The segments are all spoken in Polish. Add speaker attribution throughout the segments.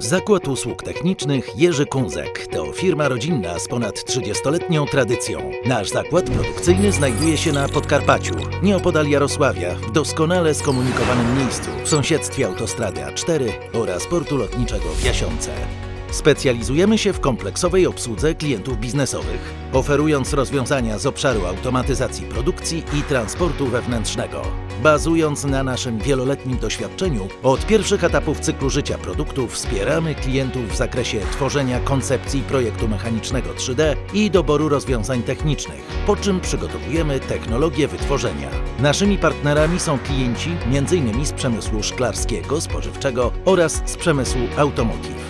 Speaker 1: Zakład Usług Technicznych Jerzy Kunzek to firma rodzinna z ponad 30-letnią tradycją. Nasz zakład produkcyjny znajduje się na Podkarpaciu, nieopodal Jarosławia, w doskonale skomunikowanym miejscu w sąsiedztwie autostrady A4 oraz portu lotniczego w Jasiące. Specjalizujemy się w kompleksowej obsłudze klientów biznesowych, oferując rozwiązania z obszaru automatyzacji produkcji i transportu wewnętrznego. Bazując na naszym wieloletnim doświadczeniu, od pierwszych etapów cyklu życia produktu wspieramy klientów w zakresie tworzenia koncepcji projektu mechanicznego 3D i doboru rozwiązań technicznych, po czym przygotowujemy technologię wytworzenia. Naszymi partnerami są klienci m.in. z przemysłu szklarskiego, spożywczego oraz z przemysłu automotive.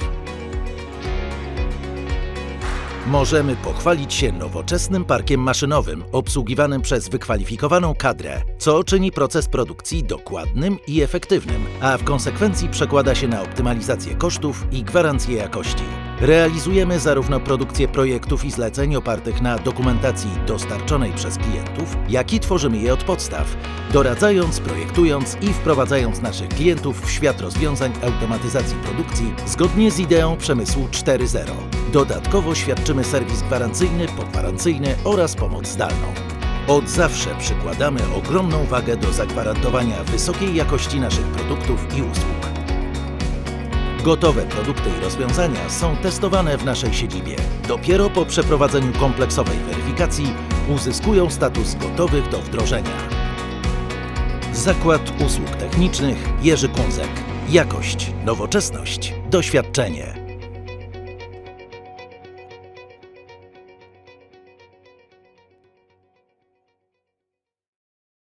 Speaker 1: Możemy pochwalić się nowoczesnym parkiem maszynowym, obsługiwanym przez wykwalifikowaną kadrę, co czyni proces produkcji dokładnym i efektywnym, a w konsekwencji przekłada się na optymalizację kosztów i gwarancję jakości. Realizujemy zarówno produkcję projektów i zleceń opartych na dokumentacji dostarczonej przez klientów, jak i tworzymy je od podstaw, doradzając, projektując i wprowadzając naszych klientów w świat rozwiązań automatyzacji produkcji zgodnie z ideą przemysłu 4.0. Dodatkowo świadczymy serwis gwarancyjny, pogwarancyjny oraz pomoc zdalną. Od zawsze przykładamy ogromną wagę do zagwarantowania wysokiej jakości naszych produktów i usług. Gotowe produkty i rozwiązania są testowane w naszej siedzibie. Dopiero po przeprowadzeniu kompleksowej weryfikacji uzyskują status gotowych do wdrożenia. Zakład Usług Technicznych Jerzy Kunzek. Jakość, nowoczesność, doświadczenie.